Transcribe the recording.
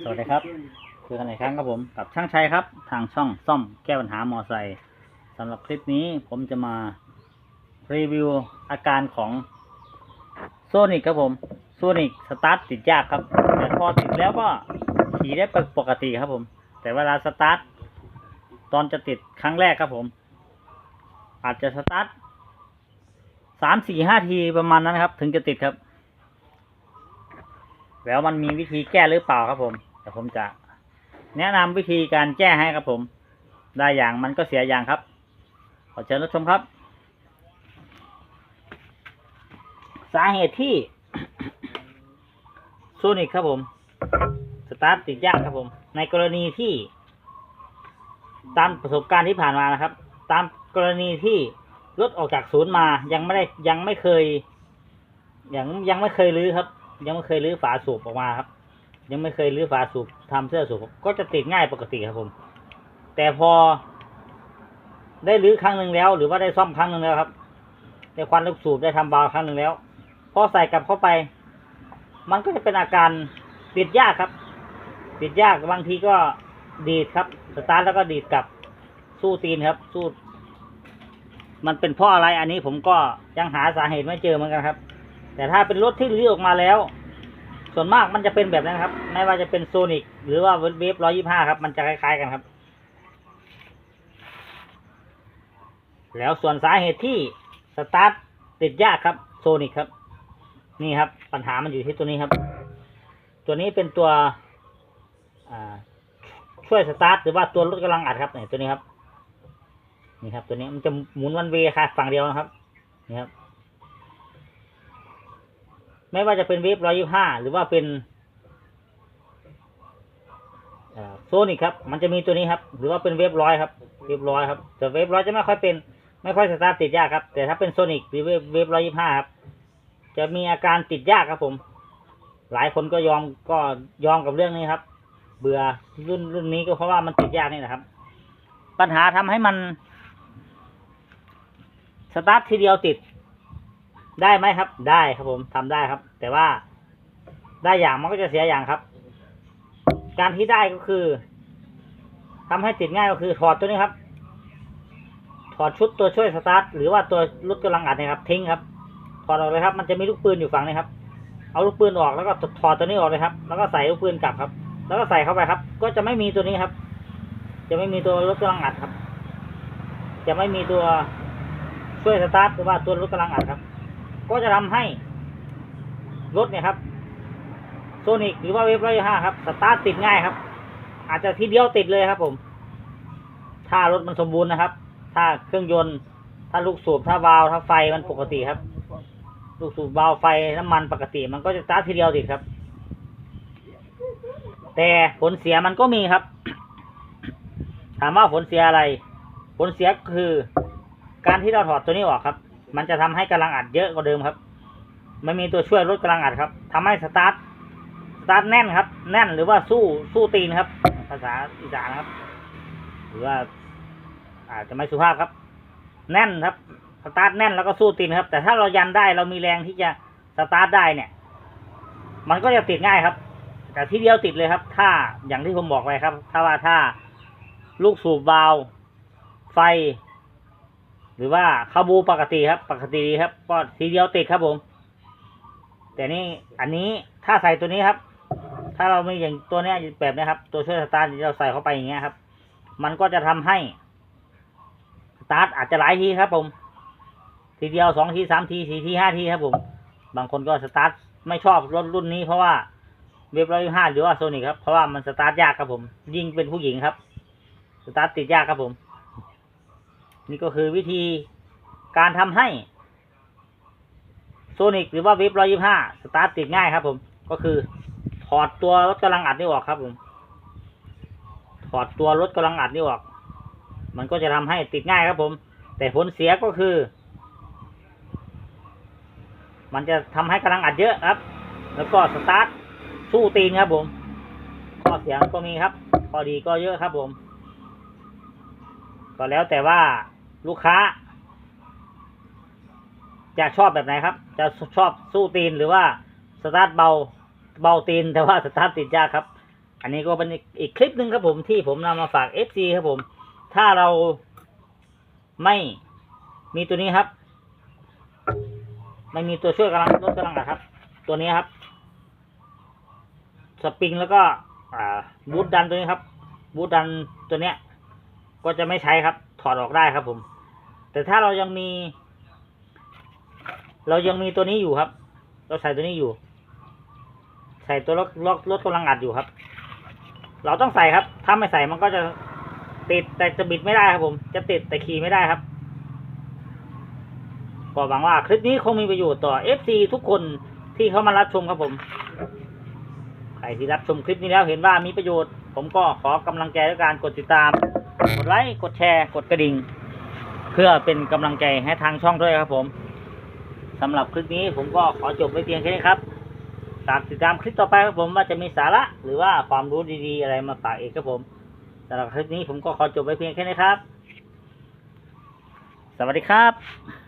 สวัสดีครับเจอกันอีกครั้งครับผมกับช่างชัยครับ ทางช่องซ่อมแก้ปัญหามอไซค์สำหรับคลิปนี้ผมจะมารีวิวอาการของโซนิกครับผมโซนิกสตาร์ทติดยากครับแต่พอติดแล้วก็ขี่ได้ปกติครับผม แต่เวลาสตาร์ทตอนจะติดครั้งแรกครับผม อาจจะสตาร์ทสามสี่ห้าทีประมาณนั้นครับ ถึงจะติดครับ แล้วมันมีวิธีแก้หรือเปล่าครับผมเดี๋ยวผมจะ แนะนำวิธีการแก้ให้ครับผม ได้อย่างมันก็เสียอย่างครับ ขอเชิญรับชมครับ สาเหตุที่โซนิกครับผมสตาร์ทติดยากครับผม ในกรณีที่ ตามประสบการณ์ที่ผ่านมานะครับ ตามกรณีที่รถออกจากศูนย์มายังไม่ได้ยังไม่เคยยังยังไม่เคยรื้อครับ ยังไม่เคยรื้อฝาสูบออกมาครับ ยังไม่เคยรื้อฝาสูบทำเสื้อสูบก็จะติดง่ายปกติครับผม แต่พอ ได้รื้อครั้งหนึ่งแล้ว หรือว่าได้ซ่อมครั้งหนึ่งแล้วครับได้ควันลูกสูบได้ทำบาวครั้งหนึ่งแล้วพอใส่กลับเข้าไป มันก็จะเป็นอาการติดยากครับ ติดยากบางทีก็ดีดครับ สตาร์ทแล้วก็ดีดกลับสู้ตีนครับ สู้ มันเป็นเพราะอะไรอันนี้ผมก็ยังหาสาเหตุไม่เจอเหมือนกันครับ แต่ถ้าเป็นรถที่รื้อออกมาแล้ว ส่วนมากมันจะเป็นแบบนั้นครับ ไม่ว่าจะเป็นโซนิกหรือว่าเวฟร้อยยี่ห้าครับ มันจะคล้ายๆกันครับ แล้วส่วนสาเหตุที่สตาร์ทติดยากครับโซนิกครับ นี่ครับ ปัญหามันอยู่ที่ตัวนี้ครับ ตัวนี้เป็นตัวช่วยสตาร์ทหรือว่าตัวรถกำลังอัดครับเนี่ยตัวนี้ครับ นี่ครับ ตัวนี้มันจะหมุนวันเวค่ะฝั่งเดียวนะครับ นี่ครับ ไม่ว่าจะเป็นเวฟร้อยยี่ห้าหรือว่าเป็นโซนิกครับ มันจะมีตัวนี้ครับ หรือว่าเป็นเวฟร้อยครับ เวฟร้อยครับ แต่เวฟร้อยจะไม่ค่อยเป็น ไม่ค่อยสตาร์ทติดยากครับ แต่ถ้าเป็นโซนิกหรือเวฟเวฟร้อยยี่ห้าครับ จะมีอาการติดยากครับผม หลายคนก็ยอมก็ยอมกับเรื่องนี้ครับ เบื่อรุ่นรุ่นนี้ก็เพราะว่ามันติดยากนี่แหละครับ ปัญหาทำให้มันสตาร์ททีเดียวติด ได้ไหมครับ ได้ครับผมทำได้ครับ แต่ว่าได้อย่างมันก็จะเสียอย่างครับ การที่ได้ก็คือทำให้ติดง่ายก็คือถอดตัวนี้ครับ ถอดชุดตัวช่วยสตาร์ทหรือว่าตัวรถกำลังอัดนะครับ ทิ้งครับ ถอดออกเลยครับ มันจะมีลูกปืนอยู่ฝั่งนี้ครับ เอาลูกปืนออกแล้วก็ถอดตัวนี้ออกเลยครับ แล้วก็ใส่ลูกปืนกลับครับ แล้วก็ใส่เข้าไปครับ ก็จะไม่มีตัวนี้ครับ จะไม่มีตัวรถกำลังอัดครับ จะไม่มีตัวช่วยสตาร์ทหรือว่าตัวรถกำลังอัดครับ ก็จะทำให้รถเนี่ยครับโซนิกหรือว่าเวฟร้อยห้าครับ สตาร์ทติดง่ายครับ อาจจะทีเดียวติดเลยครับ ผม ถ้ารถมันสมบูรณ์นะครับ ถ้าเครื่องยนต์ ถ้าลูกสูบถ้าวาล์วถ้าไฟมันปกติครับ ลูกสูบวาล์วไฟน้ำมันปกติ มันก็จะสตาร์ททีเดียวติดครับ แต่ผลเสียมันก็มีครับ ถามว่าผลเสียอะไร ผลเสียคือ การที่เราถอดตัวนี้ออกครับ มันจะทำให้กำลังอัดเยอะกว่าเดิมครับ มันมีตัวช่วยลดกำลังอัดครับทำให้สตาร์ทสตาร์ทแน่นครับ แน่นหรือว่าสู้สู้ตีนครับ ภาษาอีสานครับ หรือว่า อาจจะไม่สุภาพครับ แน่นครับ สตาร์ทแน่นแล้วก็สู้ตีนครับ แต่ถ้าเรายันได้เรามีแรงที่จะสตาร์ทได้เนี่ย มันก็จะติดง่ายครับ แต่ที่เดียวติดเลยครับ ถ้าอย่างที่ผมบอกไปครับ ถ้าว่าถ้าลูกสูบบาล์วไฟ หรือว่าคาบูปกติครับ ปกติดีครับ ก็ทีเดียวติดครับผม แต่นี่อันนี้ถ้าใส่ตัวนี้ครับ ถ้าเราไม่อย่างตัวเนี้ยแบบนี้ครับ ตัวช่วยสตาร์ทที่เราใส่เข้าไปอย่างเงี้ยครับ มันก็จะทำให้สตาร์ทอาจจะหลายทีครับ ผมทีเดียวสองทีสามทีสี่ทีห้าทีครับ ผม บางคนก็สตาร์ทไม่ชอบรถรุ่นนี้เพราะว่าเว็บร้อยห้าหรือว่าโซนิกครับเพราะว่ามันสตาร์ทยากครับผม ยิ่งเป็นผู้หญิงครับ สตาร์ทติดยากครับผม นี่ก็คือวิธีการทำให้โซนิกหรือว่าวิบร้อยยี่ห้าสตาร์ทติดง่ายครับ ผม ก็คือ ถอดตัวรถกำลังอัดนี่ออกครับ ผม ถอดตัวรถกำลังอัดนี่ออก มันก็จะทำให้ติดง่ายครับ ผม แต่ผลเสียก็คือ มันจะทำให้กำลังอัดเยอะครับ แล้วก็สตาร์ทสู้ตีนครับ ผม ข้อเสียก็มีครับ ข้อดีก็เยอะครับ ผม ก็แล้วแต่ว่าลูกค้า จะชอบแบบไหนครับ จะชอบสู้ตีนหรือว่าสตาร์ทเบาเบาตีนแต่ว่าสตาร์ทติดยากครับ อันนี้ก็เป็นอีกอีกคลิปหนึ่งครับผมที่ผมนำมาฝาก FC ครับผม ถ้าเราไม่มีตัวนี้ครับ ไม่มีตัวช่วยกำลังลดกำลังอัดครับ ตัวนี้ครับ สปริงแล้วก็บูทดันตัวนี้ครับ บูทดันตัวเนี้ย ก็จะไม่ใช้ครับ ถอดออกได้ครับผม แต่ถ้าเรายังมี เรายังมีตัวนี้อยู่ครับ เราใส่ตัวนี้อยู่ ใส่ตัวลดลดลดกำลังอัดอยู่ครับ เราต้องใส่ครับ ถ้าไม่ใส่มันก็จะติดแต่จะบิดไม่ได้ครับผม จะติดแต่ขี่ไม่ได้ครับก็หวังว่าคลิปนี้คงมีประโยชน์ต่อ FC ทุกคนที่เข้ามารับชมครับผม ใครที่รับชมคลิปนี้แล้วเห็นว่ามีประโยชน์ ผมก็ขอกำลังใจด้วยการกดติดตาม กดไลค์ กดแชร์ กดกระดิ่ง เพื่อเป็นกำลังใจให้ทางช่องด้วยครับผมสำหรับคลิปนี้ผมก็ขอจบไว้เพียงแค่นี้ครับฝากติดตามคลิปต่อไปครับผมว่าจะมีสาระ หรือว่าความรู้ดีๆ อะไรมาฝากเอกครับผมสำหรับคลิปนี้ผมก็ขอจบไว้เพียงแค่นี้ครับ สวัสดีครับ